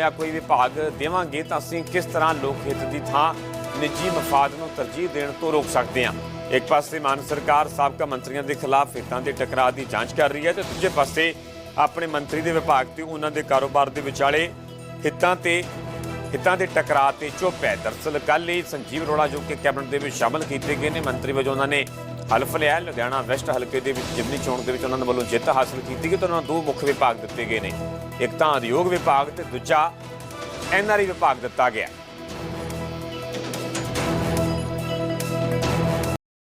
ਜਾਂ ਕੋਈ ਵਿਭਾਗ ਦੇਵਾਂਗੇ ਤਾਂ ਅਸੀਂ ਕਿਸ ਤਰ੍ਹਾਂ ਲੋਕ ਹਿੱਤ ਦੀ ਥਾਂ ਨਿੱਜੀ ਮਫਾਦ ਨੂੰ ਤਰਜੀਹ ਦੇਣ ਤੋਂ ਰੋਕ ਸਕਦੇ ਹਾਂ? ਇੱਕ ਪਾਸੇ ਮਾਨ ਸਰਕਾਰ ਸਾਬਕਾ ਮੰਤਰੀਆਂ ਦੇ ਖਿਲਾਫ ਹਿੱਤਾਂ ਦੇ ਟਕਰਾਅ ਦੀ ਜਾਂਚ ਕਰ ਰਹੀ ਹੈ ਤੇ ਦੂਜੇ ਪਾਸੇ ਆਪਣੇ ਮੰਤਰੀ ਦੇ ਵਿਭਾਗ ਤੇ ਉਹਨਾਂ ਦੇ ਕਾਰੋਬਾਰ ਦੇ ਵਿਚਾਲੇ ਹਿੱਤਾਂ ਤੇ, ਹਿੱਤਾਂ ਦੇ ਟਕਰਾਅ ਤੇ ਚੁੱਪ ਹੈ। ਦਰਅਸਲ ਕੱਲ ਹੀ ਸੰਜੀਵ ਅਰੋੜਾ ਜੋ ਕਿ ਕੈਬਨਿਟ ਦੇ ਵਿੱਚ ਸ਼ਾਮਲ ਕੀਤੇ ਗਏ ਨੇ, ਮੰਤਰੀ ਵਜੋਂ ਉਹਨਾਂ ਨੇ ਹਲਫ ਲਿਆ, ਲੁਧਿਆਣਾ ਵੈਸਟ ਹਲਕੇ ਦੇ ਵਿੱਚ ਜਿਮਨੀ ਚੋਣ ਦੇ ਵਿੱਚ ਉਹਨਾਂ ਦੇ ਵੱਲੋਂ ਜਿੱਤ ਹਾਸਲ ਕੀਤੀ ਗਈ ਤੇ ਉਹਨਾਂ ਨੂੰ ਦੋ ਮੁੱਖ ਵਿਭਾਗ ਦਿੱਤੇ ਗਏ ਨੇ। ਇੱਕ ਤਾਂ ਉਦਯੋਗ ਵਿਭਾਗ ਤੇ ਦੂਜਾ ਐਨਆਰਈ ਵਿਭਾਗ ਦਿੱਤਾ ਗਿਆ।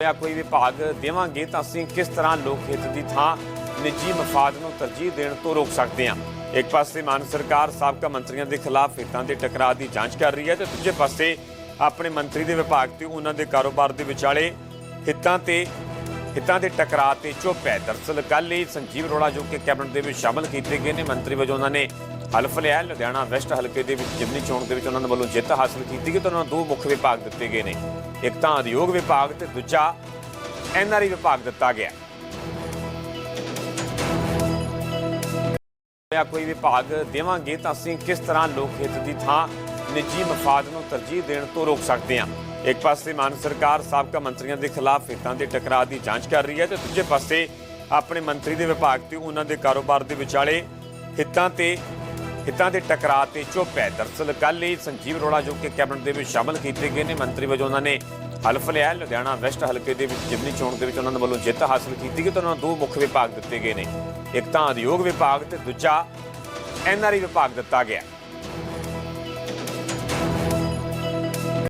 ਜਾਂ ਕੋਈ ਵਿਭਾਗ ਦੇਵਾਂਗੇ ਤਾਂ ਅਸੀਂ ਕਿਸ ਤਰ੍ਹਾਂ ਲੋਕ ਹਿੱਤ ਦੀ ਥਾਂ ਨਿੱਜੀ ਮਫਾਦ ਨੂੰ ਤਰਜੀਹ ਦੇਣ ਤੋਂ ਰੋਕ ਸਕਦੇ ਹਾਂ? ਇੱਕ ਪਾਸੇ ਮਾਨ ਸਰਕਾਰ ਸਾਬਕਾ ਮੰਤਰੀਆਂ ਦੇ ਖਿਲਾਫ ਹਿੱਤਾਂ ਦੇ ਟਕਰਾਅ ਦੀ ਜਾਂਚ ਕਰ ਰਹੀ ਹੈ ਤੇ ਦੂਜੇ ਪਾਸੇ ਆਪਣੇ ਮੰਤਰੀ ਦੇ ਵਿਭਾਗ ਤੇ ਉਹਨਾਂ ਦੇ ਕਾਰੋਬਾਰ ਦੇ ਵਿਚਾਲੇ ਹਿੱਤਾਂ ਤੇ, ਹਿੱਤਾਂ ਦੇ ਟਕਰਾਅ ਤੇ ਚੁੱਪ ਹੈ। ਦਰਅਸਲ ਕੱਲ੍ਹ ਹੀ ਸੰਜੀਵ ਅਰੋੜਾ ਜੋ ਕਿ ਕੈਬਨਿਟ ਦੇ ਵਿੱਚ ਸ਼ਾਮਲ ਕੀਤੇ ਗਏ ਨੇ, ਮੰਤਰੀ ਵਜੋਂ ਉਹਨਾਂ ਨੇ ਹਲਫ ਲਿਆ ਲੁਧਿਆਣਾ ਵੈਸਟ ਹਲਕੇ ਦੇ ਵਿੱਚ ਜਿਮਨੀ ਚੋਣ ਦੇ ਵਿੱਚ ਉਹਨਾਂ ਦੇ ਵੱਲੋਂ ਜਿੱਤ ਹਾਸਲ ਕੀਤੀ ਗਈ ਤੇ ਉਹਨਾਂ ਨੂੰ ਦੋ ਮੁੱਖ ਵਿਭਾਗ ਦਿੱਤੇ ਗਏ ਨੇ। ਇੱਕ ਤਾਂ ਉਦਯੋਗ ਵਿਭਾਗ ਤੇ ਦੂਜਾ ਐਨਆਰਈ ਵਿਭਾਗ ਦਿੱਤਾ ਗਿਆ। ਕੋਈ ਵਿਭਾਗ ਦੇਵਾਂਗੇ ਤਾਂ ਅਸੀਂ ਕਿਸ ਤਰ੍ਹਾਂ ਲੋਕ ਹਿੱਤ ਦੀ ਥਾਂ ਨਿੱਜੀ ਮਫਾਦ ਨੂੰ ਤਰਜੀਹ ਦੇਣ ਤੋਂ ਰੋਕ ਸਕਦੇ ਹਾਂ। ਇੱਕ ਪਾਸੇ ਮਾਨ ਸਰਕਾਰ ਸਾਬਕਾ ਮੰਤਰੀਆਂ ਦੇ ਖਿਲਾਫ ਹਿੱਤਾਂ ਦੇ ਟਕਰਾਅ ਦੀ ਜਾਂਚ ਕਰ ਰਹੀ ਹੈ ਤੇ ਦੂਜੇ ਪਾਸੇ ਆਪਣੇ ਮੰਤਰੀ ਦੇ ਵਿਭਾਗ ਤੇ ਉਹਨਾਂ ਦੇ ਕਾਰੋਬਾਰ ਦੇ ਵਿਚਾਲੇ ਹਿੱਤਾਂ ਤੇ, ਹਿੱਤਾਂ ਦੇ ਟਕਰਾਅ ਤੇ ਚੁੱਪ ਹੈ। ਦਰਅਸਲ ਕੱਲ੍ਹ ਹੀ ਸੰਜੀਵ ਅਰੋੜਾ ਜੋ ਕਿ ਕੈਬਨਿਟ ਦੇ ਵਿੱਚ ਸ਼ਾਮਲ ਕੀਤੇ ਗਏ ਨੇ, ਮੰਤਰੀ ਵਜੋਂ ਉਹਨਾਂ ਨੇ ਹਲਫ ਲਿਆ ਲੁਧਿਆਣਾ ਵੈਸਟ ਹਲਕੇ ਦੇ ਵਿੱਚ ਜਿਮਨੀ ਚੋਣ ਦੇ ਵਿੱਚ ਉਹਨਾਂ ਦੇ ਵੱਲੋਂ ਜਿੱਤ ਹਾਸਲ ਕੀਤੀ ਗਈ ਤੇ ਉਹਨਾਂ ਨੂੰ ਦੋ ਮੁੱਖ ਵਿਭਾਗ ਦਿੱਤੇ ਗਏ ਨੇ। ਇੱਕ ਤਾਂ ਉਦਯੋਗ ਵਿਭਾਗ ਤੇ ਦੂਜਾ ਐਨਆਰਈ ਵਿਭਾਗ ਦਿੱਤਾ ਗਿਆ।